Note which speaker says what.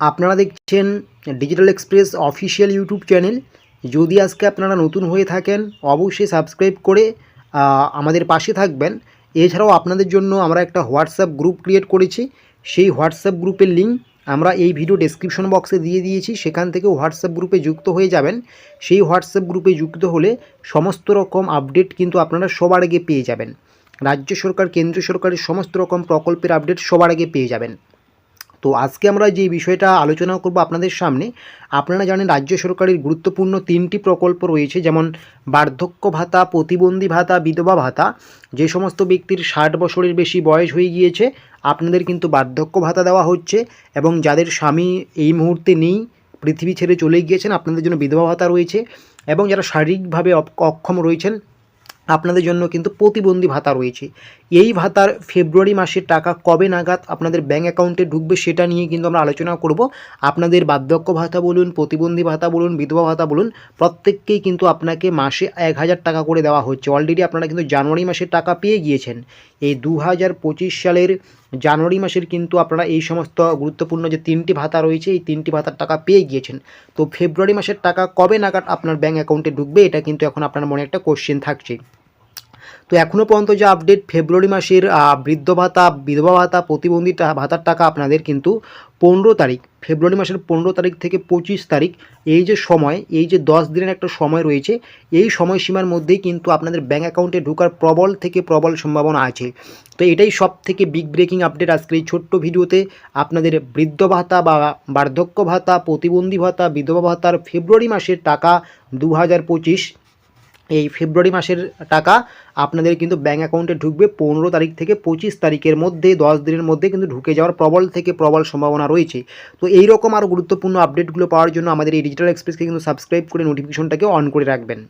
Speaker 1: আপনারা দেখছেন digital express official YouTube channel যদি আজকে আপনারা নতুন হয়ে থাকেন, অবশ্যই সাবস্ক্রাইব করে আমাদের পাশে থাকবেন। এছাড়াও আপনাদের জন্য আমরা একটা হোয়াটসঅ্যাপ গ্রুপ ক্রিয়েট করেছি। সেই হোয়াটসঅ্যাপ গ্রুপের লিঙ্ক আমরা এই ভিডিও ডেসক্রিপশন বক্সে দিয়ে দিয়েছি। সেখান থেকে হোয়াটসঅ্যাপ গ্রুপে যুক্ত হয়ে যাবেন। সেই হোয়াটসঅ্যাপ গ্রুপে যুক্ত হলে সমস্ত রকম আপডেট কিন্তু আপনারা সবার আগে পেয়ে যাবেন। রাজ্য সরকার, কেন্দ্র সরকারের সমস্ত রকম প্রকল্পের আপডেট সবার আগে পেয়ে যাবেন। তো আজকে আমরা যে বিষয়টা আলোচনা করব আপনাদের সামনে, আপনারা জানেন রাজ্য সরকারের গুরুত্বপূর্ণ তিনটি প্রকল্প রয়েছে, যেমন বার্ধক্য ভাতা, প্রতিবন্ধী ভাতা, বিধবা ভাতা। যে সমস্ত ব্যক্তির ষাট বছরের বেশি বয়স হয়ে গিয়েছে, আপনাদের কিন্তু বার্ধক্য ভাতা দেওয়া হচ্ছে এবং যাদের স্বামী এই মুহূর্তে নেই, পৃথিবী ছেড়ে চলে গিয়েছেন, আপনাদের জন্য বিধবা ভাতা রয়েছে এবং যারা শারীরিকভাবে অক্ষম রয়েছেন আপনাদের জন্য কিন্তু প্রতিবন্ধী ভাতা রয়েছে। এই ভাতার ফেব্রুয়ারি মাসের টাকা কবে নাগাদ আপনাদের ব্যাঙ্ক অ্যাকাউন্টে ঢুকবে সেটা নিয়ে কিন্তু আমরা আলোচনা করব। আপনাদের বার্ধক্য ভাতা বলুন, প্রতিবন্ধী ভাতা বলুন, বিধবা ভাতা বলুন, প্রত্যেককেই কিন্তু আপনাকে মাসে এক হাজার টাকা করে দেওয়া হচ্ছে। অলরেডি আপনারা কিন্তু জানুয়ারি মাসের টাকা পেয়ে গিয়েছেন। এই দু হাজার পঁচিশ সালের জানুয়ারি মাসের কিন্তু আপনারা এই সমস্ত গুরুত্বপূর্ণ যে তিনটি ভাতা রয়েছে, এই তিনটি ভাতার টাকা পেয়ে গিয়েছেন। তো ফেব্রুয়ারি মাসের টাকা কবে নাগাদ আপনার ব্যাঙ্ক অ্যাকাউন্টে ঢুকবে, এটা কিন্তু এখন আপনার মনে একটা কোশ্চেন থাকছে। তো এখনও পর্যন্ত যে আপডেট ফেব্রুয়ারি মাসের বৃদ্ধ ভাতা, বিধবা ভাতা, প্রতিবন্ধী ভাতার টাকা আপনাদের কিন্তু পনেরো তারিখ ফেব্রুয়ারি মাসের পনেরো তারিখ থেকে পঁচিশ তারিখ, এই যে সময়, এই যে দশ দিনের একটা সময় রয়েছে, এই সময়সীমার মধ্যেই কিন্তু আপনাদের ব্যাঙ্ক অ্যাকাউন্টে ঢোকার প্রবল থেকে প্রবল সম্ভাবনা আছে। তো এটাই সব থেকে বিগ ব্রেকিং আপডেট আজকের এই ছোট্ট ভিডিওতে আপনাদের বৃদ্ধ ভাতা বা বার্ধক্য ভাতা, প্রতিবন্ধী ভাতা, বিধবা ভাতার ফেব্রুয়ারি মাসের টাকা দু হাজার পঁচিশ এই ফেব্রুয়ারি মাসের টাকা আপনাদের কিন্তু ব্যাঙ্ক অ্যাকাউন্টে ঢুকবে পনেরো তারিখ থেকে পঁচিশ তারিখের মধ্যে, দশ দিনের মধ্যে কিন্তু ঢুকে যাওয়ার প্রবল থেকে প্রবল সম্ভাবনা রয়েছে। তো এই রকম আরও গুরুত্বপূর্ণ আপডেটগুলো পাওয়ার জন্য আমাদের এই ডিজিটাল এক্সপ্রেসকে কিন্তু সাবস্ক্রাইব করে নোটিফিকেশনটাকে অন করে রাখবেন।